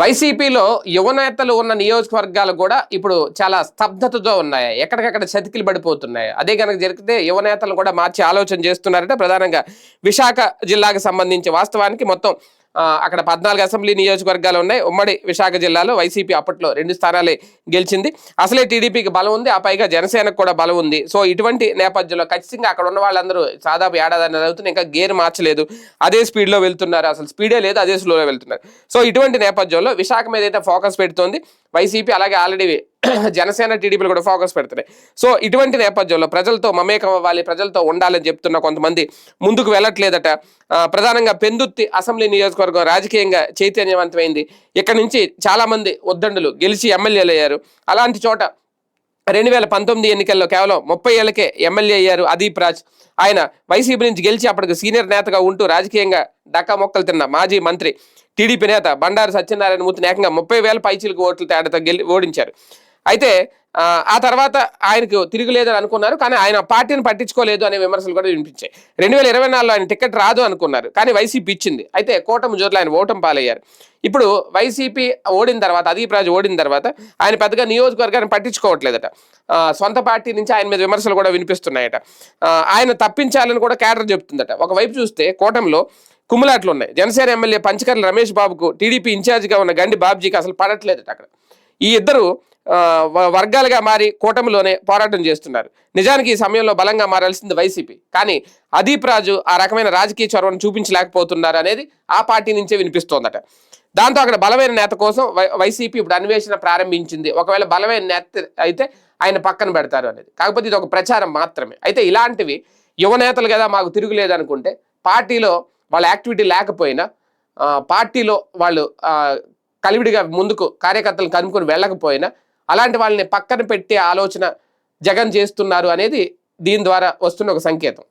వైసీపీలో యువనేతలు ఉన్న నియోజకవర్గాలు కూడా ఇప్పుడు చాలా స్తబ్దతతో ఉన్నాయి. ఎక్కడికక్కడ చతికిలు పడిపోతున్నాయి. అదే కనుక జరిగితే యువనేతలు కూడా మార్చి ఆలోచన చేస్తున్నారంటే ప్రధానంగా విశాఖ జిల్లాకు సంబంధించి వాస్తవానికి మొత్తం అక్కడ పద్నాలుగు అసెంబ్లీ నియోజకవర్గాలు ఉన్నాయి. ఉమ్మడి విశాఖ జిల్లాలో వైసీపీ అప్పట్లో రెండు స్థానాలే గెలిచింది. అసలే టీడీపీకి బలం ఉంది. ఆ పైగా జనసేనకు కూడా బలం ఉంది. సో ఇటువంటి నేపథ్యంలో ఖచ్చితంగా అక్కడ ఉన్న వాళ్ళందరూ దాదాపు ఏడాది అవుతుంది. ఇంకా గేర్ మార్చలేదు. అదే స్పీడ్లో వెళ్తున్నారు. అసలు స్పీడే లేదు. అదే స్లోలో వెళ్తున్నారు. సో ఇటువంటి నేపథ్యంలో విశాఖ మీద అయితే ఫోకస్ పెడుతోంది. వైసీపీ అలాగే ఆల్రెడీ జనసేన టీడీపీలు కూడా ఫోకస్ పెడుతున్నాయి. సో ఇటువంటి నేపథ్యంలో ప్రజలతో మమేకం అవ్వాలి ప్రజలతో ఉండాలని చెప్తున్న కొంతమంది ముందుకు వెళ్ళట్లేదట. ప్రధానంగా పెందుత్తి అసెంబ్లీ నియోజకవర్గం రాజకీయంగా చైతన్యవంతమైంది. ఇక్కడ నుంచి చాలామంది ఉద్దండులు గెలిచి ఎమ్మెల్యేలు అయ్యారు అలాంటి చోట రెండు వేల పంతొమ్మిది ఎన్నికల్లో కేవలం ముప్పై ఏళ్ళకే ఎమ్మెల్యే అయ్యారు అదీప్ రాజ్. ఆయన వైసీపీ నుంచి గెలిచి అప్పటికి సీనియర్ నేతగా ఉంటూ రాజకీయంగా డక్కా మొక్కలు తిన్న మాజీ మంత్రి టీడీపీ నేత బండారు సత్యనారాయణ మూర్తిని ఏకంగా ముప్పై వేల పైచీలకు ఓట్ల తేడాతో గెలి ఓడించారు. అయితే ఆ, తర్వాత ఆయనకు తిరుగులేదని అనుకున్నారు కానీ ఆయన పార్టీని పట్టించుకోలేదు అనే విమర్శలు కూడా వినిపించాయి. రెండు వేల ఇరవై నాలుగులో ఆయన టికెట్ రాదు అనుకున్నారు కానీ వైసీపీ ఇచ్చింది. అయితే కూటమి జోర్లు ఆయన ఓటం పాలయ్యారు. ఇప్పుడు వైసీపీ ఓడిన తర్వాత అదీప్ రాజు ఓడిన తర్వాత ఆయన పెద్దగా నియోజకవర్గాన్ని పట్టించుకోవట్లేదట. సొంత పార్టీ నుంచి ఆయన మీద విమర్శలు కూడా వినిపిస్తున్నాయట. ఆయన తప్పించాలని కూడా క్యాడర్ చెప్తుందట. ఒకవైపు చూస్తే కూటమిలో కుమ్ములాట్లు ఉన్నాయి జనసేన ఎమ్మెల్యే పంచకర్ల రమేష్ బాబుకు టీడీపీ ఇన్ఛార్జిగా ఉన్న గండి బాబ్జీకి అసలు పడట్లేదట అక్కడ. ఈ ఇద్దరు వర్గాలుగా మారి కూటమిలోనే పోరాటం చేస్తున్నారు. నిజానికి ఈ సమయంలో బలంగా మారాల్సింది వైసీపీ. కానీ అదీప్ రాజు ఆ రకమైన రాజకీయ చొరవను చూపించలేకపోతున్నారు అనేది ఆ పార్టీ నుంచే వినిపిస్తోందట. దాంతో అక్కడ బలమైన నేత కోసం వై- వైసీపీ ఇప్పుడు అన్వేషణ ప్రారంభించింది. ఒకవేళ బలమైన నేత అయితే ఆయన పక్కన పెడతారు అనేది. కాకపోతే ఇది ఒక ప్రచారం మాత్రమే. అయితే ఇలాంటివి యువ నేతలు కదా మాకు తిరుగులేదు అనుకుంటే పార్టీలో వాళ్ళ యాక్టివిటీ లేకపోయినా పార్టీలో వాళ్ళు కలివిడిగా ముందుకు కార్యకర్తలు కనుక్కొని వెళ్ళకపోయినా అలాంటి వాళ్ళని పక్కన పెట్టే ఆలోచన జగన్ చేస్తున్నారు అనేది దీని ద్వారా వస్తున్న ఒక సంకేతం.